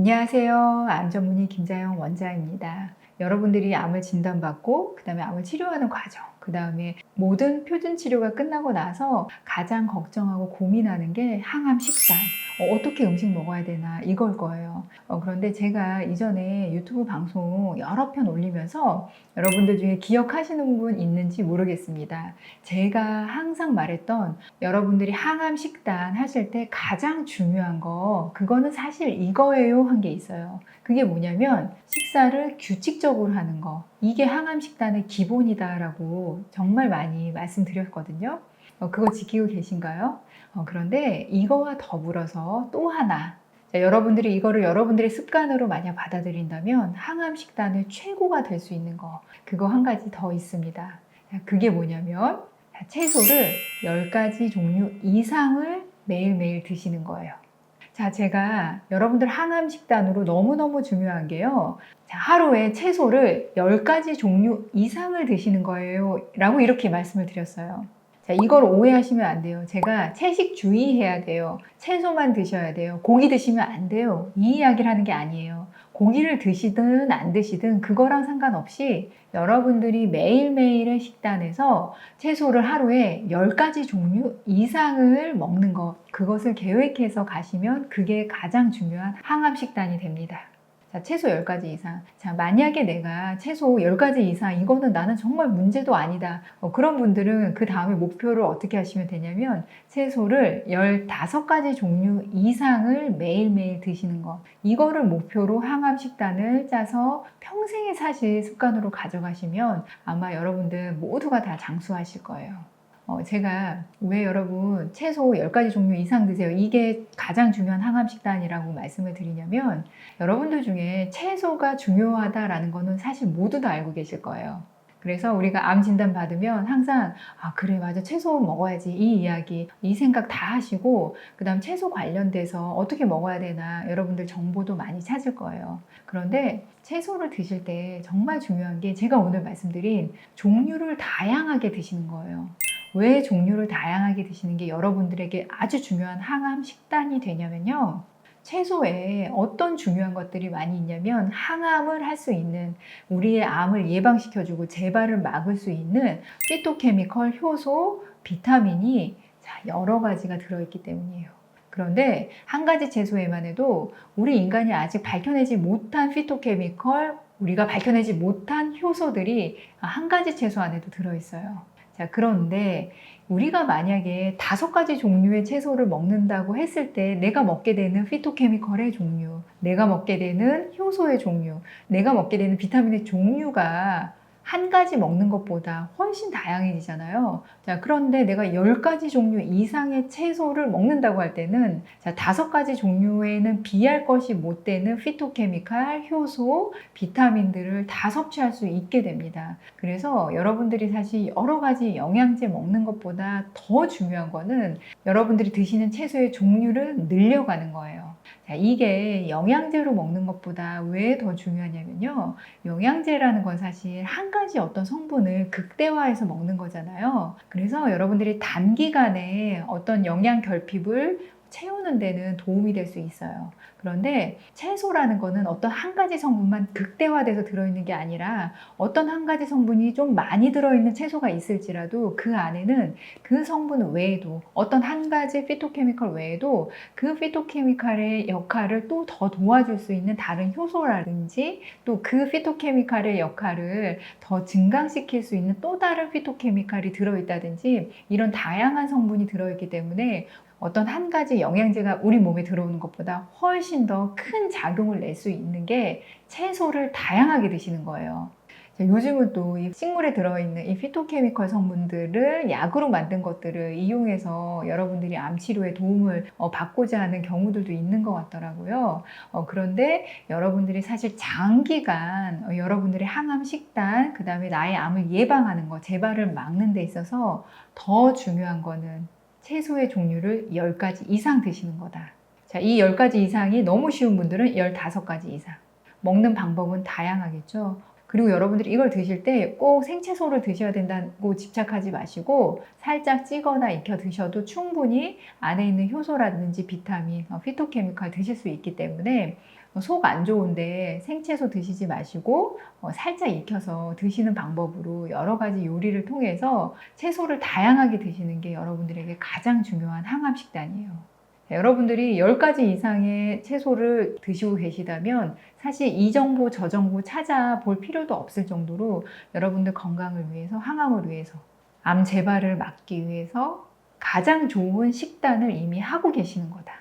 안녕하세요. 암 전문의 김자영 원장입니다. 여러분들이 암을 진단받고 그다음에 암을 치료하는 과정, 그 다음에 모든 표준 치료가 끝나고 나서 가장 걱정하고 고민하는 게 항암 식단. 어, 어떻게 음식 먹어야 되나 이걸 거예요. 어, 그런데 제가 이전에 유튜브 방송 여러 편 올리면서 여러분들 중에 기억하시는 분 있는지 모르겠습니다. 제가 항상 말했던 여러분들이 항암 식단 하실 때 가장 중요한 거 그거는 사실 이거예요 한 게 있어요. 그게 뭐냐면 식사를 규칙적으로 하는 거. 이게 항암 식단의 기본이다라고 정말 많이 말씀드렸거든요. 어, 그거 지키고 계신가요? 어, 그런데 이거와 더불어서 또 하나. 자, 여러분들이 이거를 여러분들의 습관으로 만약 받아들인다면 항암 식단의 최고가 될 수 있는 거. 그거 한 가지 더 있습니다. 자, 그게 뭐냐면 자, 채소를 10가지 종류 이상을 매일매일 드시는 거예요. 자, 제가 여러분들 항암 식단으로 너무너무 중요한 게요. 자, 하루에 채소를 10가지 종류 이상을 드시는 거예요. 라고 이렇게 말씀을 드렸어요. 자, 이걸 오해하시면 안 돼요. 제가 채식 주의해야 돼요. 채소만 드셔야 돼요. 고기 드시면 안 돼요. 이 이야기를 하는 게 아니에요. 고기를 드시든 안 드시든 그거랑 상관없이 여러분들이 매일매일의 식단에서 채소를 하루에 10가지 종류 이상을 먹는 것, 그것을 계획해서 가시면 그게 가장 중요한 항암 식단이 됩니다. 자, 채소 10가지 이상. 자, 만약에 내가 채소 10가지 이상, 이거는 나는 정말 문제도 아니다. 어, 그런 분들은 그 다음에 목표를 어떻게 하시면 되냐면, 채소를 15가지 종류 이상을 매일매일 드시는 것. 이거를 목표로 항암 식단을 짜서 평생에 사실 습관으로 가져가시면 아마 여러분들 모두가 다 장수하실 거예요. 어, 제가 왜 여러분 채소 10가지 종류 이상 드세요. 이게 가장 중요한 항암 식단이라고 말씀을 드리냐면 여러분들 중에 채소가 중요하다라는 거는 사실 모두 다 알고 계실 거예요. 그래서 우리가 암 진단 받으면 항상 아 그래 맞아 채소 먹어야지 이 이야기 이 생각 다 하시고 그다음 채소 관련돼서 어떻게 먹어야 되나 여러분들 정보도 많이 찾을 거예요. 그런데 채소를 드실 때 정말 중요한 게 제가 오늘 말씀드린 종류를 다양하게 드시는 거예요. 왜 종류를 다양하게 드시는 게 여러분들에게 아주 중요한 항암 식단이 되냐면요. 채소 에 어떤 중요한 것들이 많이 있냐면 항암을 할 수 있는 우리의 암을 예방시켜주고 재발을 막을 수 있는 피토케미컬, 효소, 비타민이 자, 여러 가지가 들어있기 때문이에요. 그런데 한 가지 채소에만 해도 우리 인간이 아직 밝혀내지 못한 피토케미컬, 우리가 밝혀내지 못한 효소들이 한 가지 채소 안에도 들어있어요. 자, 그런데 우리가 만약에 다섯 가지 종류의 채소를 먹는다고 했을 때 내가 먹게 되는 피토케미컬의 종류, 내가 먹게 되는 효소의 종류, 내가 먹게 되는 비타민의 종류가 한 가지 먹는 것보다 훨씬 다양해지잖아요. 자, 그런데 내가 열 가지 종류 이상의 채소를 먹는다고 할 때는 자, 다섯 가지 종류에는 비할 것이 못 되는 피토케미칼, 효소, 비타민들을 다 섭취할 수 있게 됩니다. 그래서 여러분들이 사실 여러 가지 영양제 먹는 것보다 더 중요한 거는 여러분들이 드시는 채소의 종류를 늘려가는 거예요. 자, 이게 영양제로 먹는 것보다 왜 더 중요하냐면요. 영양제라는 건 사실 한 가지 어떤 성분을 극대화해서 먹는 거잖아요. 그래서 여러분들이 단기간에 어떤 영양 결핍을 채우는 데는 도움이 될 수 있어요. 그런데 채소라는 거는 어떤 한 가지 성분만 극대화돼서 들어있는 게 아니라 어떤 한 가지 성분이 좀 많이 들어있는 채소가 있을지라도 그 안에는 그 성분 외에도 어떤 한 가지 피토케미컬 외에도 그 피토케미칼의 역할을 또 더 도와줄 수 있는 다른 효소라든지 또 그 피토케미칼의 역할을 더 증강시킬 수 있는 또 다른 피토케미칼이 들어있다든지 이런 다양한 성분이 들어있기 때문에 어떤 한 가지 영양제가 우리 몸에 들어오는 것보다 훨씬 더 큰 작용을 낼 수 있는 게 채소를 다양하게 드시는 거예요. 자, 요즘은 또 이 식물에 들어있는 이 피토케미컬 성분들을 약으로 만든 것들을 이용해서 여러분들이 암 치료에 도움을 어, 받고자 하는 경우들도 있는 것 같더라고요. 어, 그런데 여러분들이 사실 장기간 어, 여러분들의 항암 식단, 그 다음에 나의 암을 예방하는 것, 재발을 막는 데 있어서 더 중요한 거는 채소의 종류를 10가지 이상 드시는 거다. 자, 이 10가지 이상이 너무 쉬운 분들은 15가지 이상. 먹는 방법은 다양하겠죠. 그리고 여러분들이 이걸 드실 때 꼭 생채소를 드셔야 된다고 집착하지 마시고 살짝 찌거나 익혀 드셔도 충분히 안에 있는 효소라든지 비타민, 어, 피토케미칼 드실 수 있기 때문에 속 안 좋은데 생채소 드시지 마시고 어, 살짝 익혀서 드시는 방법으로 여러 가지 요리를 통해서 채소를 다양하게 드시는 게 여러분들에게 가장 중요한 항암 식단이에요. 자, 여러분들이 10가지 이상의 채소를 드시고 계시다면 사실 이 정보 저 정보 찾아볼 필요도 없을 정도로 여러분들 건강을 위해서 항암을 위해서 암 재발을 막기 위해서 가장 좋은 식단을 이미 하고 계시는 거다.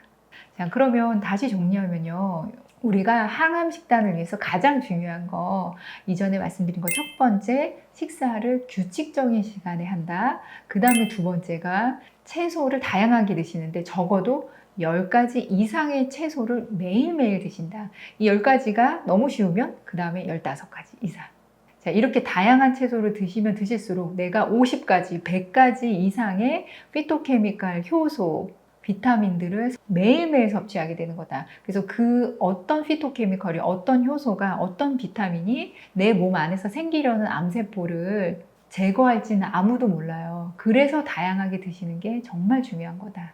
자, 그러면 다시 정리하면요. 우리가 항암 식단을 위해서 가장 중요한 거 이전에 말씀드린 거 첫 번째 식사를 규칙적인 시간에 한다. 그 다음에 두 번째가 채소를 다양하게 드시는데 적어도 10가지 이상의 채소를 매일매일 드신다. 이 10가지가 너무 쉬우면 그 다음에 15가지 이상. 자, 이렇게 다양한 채소를 드시면 드실수록 내가 50가지, 100가지 이상의 피토케미칼, 효소, 비타민들을 매일매일 섭취하게 되는 거다. 그래서 그 어떤 피토케미컬이, 어떤 효소가, 어떤 비타민이 내 몸 안에서 생기려는 암세포를 제거할지는 아무도 몰라요. 그래서 다양하게 드시는 게 정말 중요한 거다.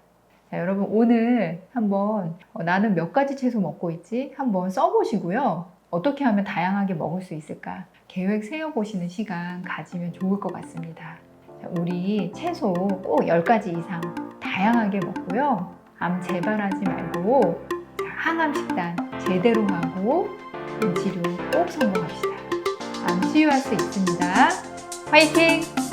자, 여러분 오늘 한번 어, 나는 몇 가지 채소 먹고 있지? 한번 써보시고요. 어떻게 하면 다양하게 먹을 수 있을까? 계획 세워보시는 시간 가지면 좋을 것 같습니다. 자, 우리 채소 꼭 10가지 이상 다양하게 먹고요. 암 재발하지 말고 자, 항암 식단 제대로 하고 암 치료 꼭 성공합시다. 암 치유할 수 있습니다. 화이팅!